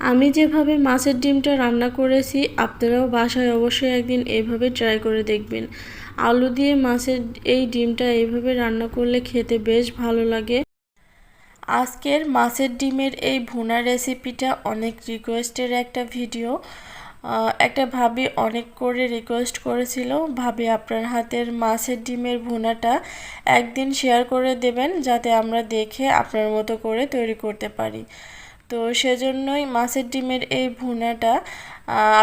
আমি যেভাবে মাছের ডিমটা রান্না করেছি, আপনারাও বাসায় অবশ্যই একদিন এইভাবে ট্রাই করে দেখবেন। আলু দিয়ে মাছের এই ডিমটা এইভাবে রান্না করলে খেতে বেশ ভালো লাগে। আজকের মাছের ডিমের এই ভুনা রেসিপিটা অনেক রিকোয়েস্টের একটা ভিডিও একটা ভাবি অনেক করে রিকোয়েস্ট করেছিল। ভাবি, আপনার হাতের মাছের ডিমের ভুনাটা একদিন শেয়ার করে দেবেন, যাতে আমরা দেখে আপনার মতো করে তৈরি করতে পারি। তো সেজন্যই মাছের ডিমের এই ভুনাটা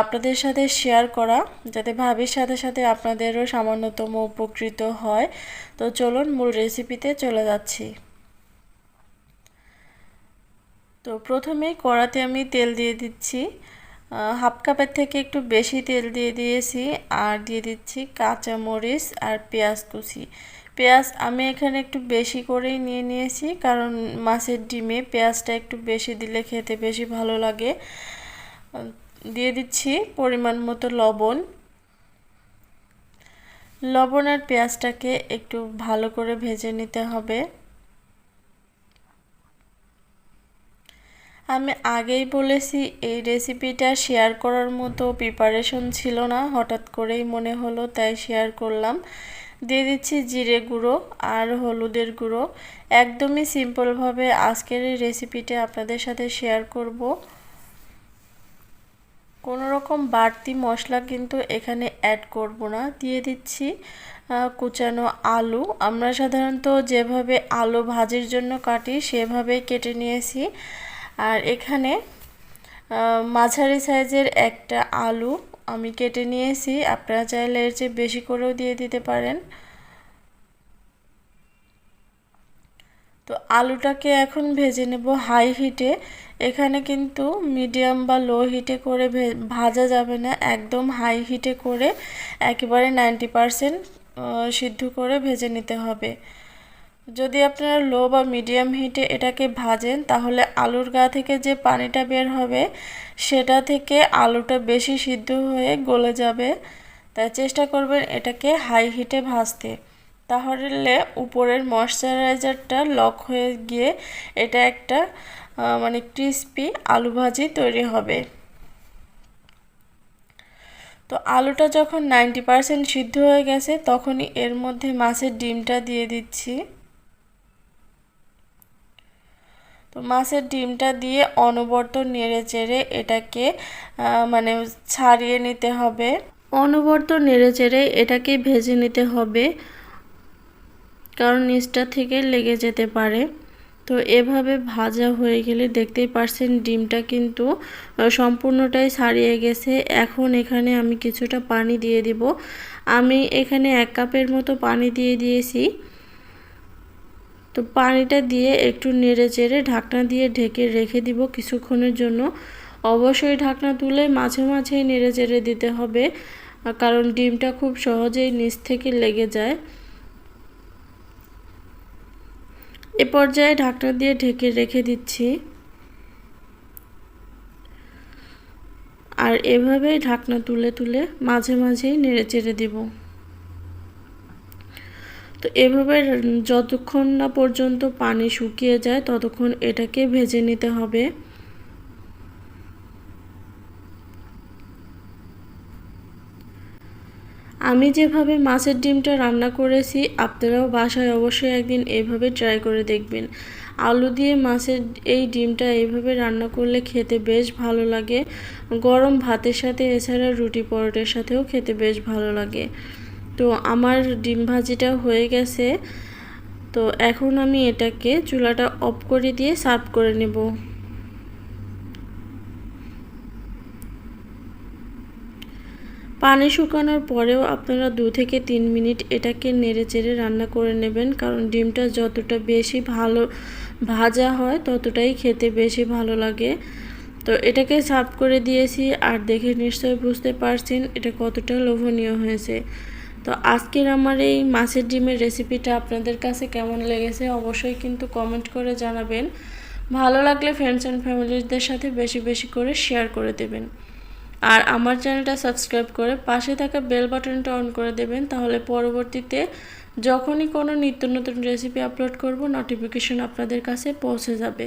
আপনাদের সাথে শেয়ার করা, যাতে ভাবির সাথে সাথে আপনাদেরও সামান্যতম উপকৃত হয়। তো চলুন মূল রেসিপিতে চলে যাচ্ছি। তো প্রথমেই কড়াতে আমি তেল দিয়ে দিচ্ছি। হাফ কাপের থেকে একটু বেশি তেল দিয়ে দিয়েছি। আর দিয়ে দিচ্ছি কাঁচামরিচ আর পেঁয়াজ কুচি। পেঁয়াজ আমি এখানে একটু বেশি করেই নিয়ে নিয়েছি, কারণ মাছের ডিমে পেঁয়াজটা একটু বেশি দিলে খেতে বেশি ভালো লাগে। দিয়ে দিচ্ছি পরিমাণ মতো লবণ। লবণ আর পেঁয়াজটাকে একটু ভালো করে ভেজে নিতে হবে। আমি আগেই বলেছি, এই রেসিপিটা শেয়ার করার মতো প্রিপারেশন ছিল না, হঠাৎ করেই মনে হলো, তাই শেয়ার করলাম। দিয়ে দিচ্ছি জিরে গুঁড়ো আর হলুদের গুঁড়ো। একদমই সিম্পলভাবে আজকের এই রেসিপিটা আপনাদের সাথে শেয়ার করব। কোনো রকম বাড়তি মশলা কিন্তু এখানে অ্যাড করব না। দিয়ে দিচ্ছি কুচানো আলু। আমরা সাধারণত যেভাবে আলু ভাজির জন্য কাটি সেভাবে কেটে নিয়েছি। আর এখানে মাঝারি সাইজের একটা আলু আমি কেটে নিয়েছি, আপনারা চাইলে এর চেয়ে বেশি করেও দিয়ে দিতে পারেন। তো আলুটাকে এখন ভেজে নেব হাই হিটে। এখানে কিন্তু মিডিয়াম বা লো হিটে করে ভাজা যাবে না, একদম হাই হিটে করে একেবারে নাইনটি পারসেন্ট সিদ্ধ করে ভেজে নিতে হবে। যদি আপনারা লো বা মিডিয়াম হিটে এটাকে ভাজেন, তাহলে আলুর গা থেকে যে পানিটা বের হবে, সেটা থেকে আলুটা বেশি সিদ্ধ হয়ে গলে যাবে। তাই চেষ্টা করবেন এটাকে হাই হিটে ভাজতে। তাহলে উপরের ময়শ্চারাইজারটা লক হয়ে গিয়ে এটা একটা মানে ক্রিস্পি আলু ভাজি তৈরি হবে। তো আলুটা যখন নাইনটি পারসেন্ট সিদ্ধ হয়ে গেছে, তখনই এর মধ্যে মাছের ডিমটা দিয়ে দিচ্ছি। তো মাছের ডিমটা দিয়ে অনবর্ত নেড়ে চেড়ে এটাকে মানে ছাড়িয়ে নিতে হবে। অনবর্ত নেড়ে চেড়ে এটাকে ভেজে নিতে হবে, কারণ নিচটা থেকে লেগে যেতে পারে। তো এভাবে ভাজা হয়ে গেলে দেখতেই পারছেন ডিমটা কিন্তু সম্পূর্ণটাই ছাড়িয়ে গেছে। এখন এখানে আমি কিছুটা পানি দিয়ে দিব। আমি এখানে এক কাপের মতো পানি দিয়ে দিয়েছি। তো পানিটা দিয়ে একটু নেড়ে চেড়ে ঢাকনা দিয়ে ঢেকে রেখে দিব কিছুক্ষণের জন্য। অবশ্যই ঢাকনা তুলে মাঝে মাঝেই নেড়ে চেড়ে দিতে হবে কারণ ডিমটা খুব সহজেই নিচ থেকে লেগে যায়। এ পর্যায়ে ঢাকনা দিয়ে ঢেকে রেখে দিচ্ছি। আর এভাবেই ঢাকনা তুলে তুলে মাঝে মাঝেই নেড়ে চেড়ে দিব। তো এভাবে যতক্ষণ না পর্যন্ত পানি শুকিয়ে যায়, ততক্ষণ এটাকে ভেজে নিতে হবে। আমি যেভাবে মাছের ডিমটা রান্না করেছি, আপনারাও বাসায় অবশ্যই একদিন এইভাবে ট্রাই করে দেখবেন। আলু দিয়ে মাছের এই ডিমটা এইভাবে রান্না করলে খেতে বেশ ভালো লাগে। গরম ভাতের সাথে, এছাড়া রুটি পরোটার সাথেও খেতে বেশ ভালো লাগে। তো আমার ডিম ভাজিটা হয়ে গেছে। তো এখন আমি এটাকে চুলাটা অফ করে দিয়ে সার্ভ করে নেব। পানি শুকানোর পরেও আপনারা দু থেকে তিন মিনিট এটাকে নেড়ে চেড়ে রান্না করে নেবেন, কারণ ডিমটা যতটা বেশি ভালো ভাজা হয় ততটাই খেতে বেশি ভালো লাগে। তো এটাকে সার্ভ করে দিয়েছি, আর দেখে নিশ্চয়ই বুঝতে পারছেন এটা কতটা লোভনীয় হয়েছে। তো আজকের আমার এই মাছের ডিমের রেসিপিটা আপনাদের কাছে কেমন লেগেছে অবশ্যই কিন্তু কমেন্ট করে জানাবেন। ভালো লাগলে ফ্রেন্ডস অ্যান্ড ফ্যামিলিদের সাথে বেশি বেশি করে শেয়ার করে দেবেন। আর আমার চ্যানেলটা সাবস্ক্রাইব করে পাশে থাকা বেল বাটনটা অন করে দেবেন, তাহলে পরবর্তীতে যখনই কোনো নিত্য নতুন রেসিপি আপলোড করব নোটিফিকেশন আপনাদের কাছে পৌঁছে যাবে।